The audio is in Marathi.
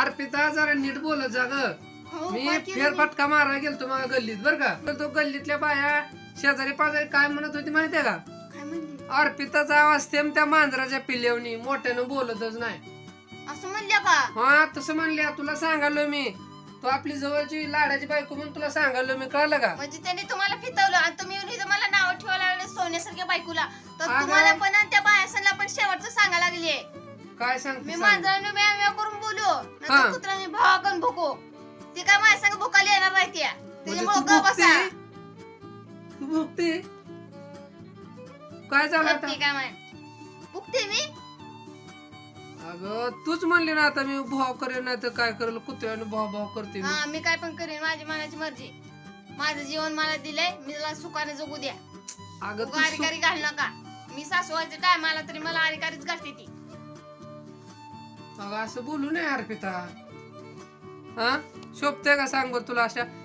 अर्पिता जरा नीट बोलत जा ग. हो, मी केलं फेरफटका मारायला गेलतो मग गल्लीत बर का. तर तो गल्लीतल्या बाया शेजारी पाजारी काय म्हणत होती माहितीये का? मी? काय म्हणली? अर्पिताचा आवाज थेंब त्या मांजराच्या पिल्लेवनी मोठ्यानं बोलतच नाही. असं म्हणल्या का? हा तसं म्हणल्या. तुला सांगालो मी. तू आपली जवळची लाडाची बायको म्हणून तुला सांगालो मी. कळलं का? म्हणजे त्यांनी तुम्हाला फितवलं आणि तुम्ही येऊन इथं मला नाव ठेवायला लागले सोन्यासारख्या बायकोला. तर अगं. तुम्हाला पण आणि त्या बायासांना पण शेवटचं सांगायला लागले काय सांगते मी सांग. मांजराने म्या म्या करून बोलू. हा. कुत्र्याने भावाकन भुको ती काय माझ्या संग भुकाली येणार नाही त्या म्हणजे त्याच्यामुळे तू गप बसा. भुकते तू भुकते काय झालं आता? भुकते काय माय भुकते मी. अगं तूच म्हणली ना आता मी भाव करेन नाही तर काय करेल कुत्र्याने भाव भाव करते मी. हा मी काय पण करेन माझी मनाची मर्जी. माझं जीवन मला दिलंय मी त्याला सुखाने जगू द्या. अगं तू आरी सु- घाल नका. मी सासवायचं काय मला तरी मला आरी कारीच घालते ती. अगं असं बोलू नये अर्पिता. हा? शोभते का सांग बरं तुला अशा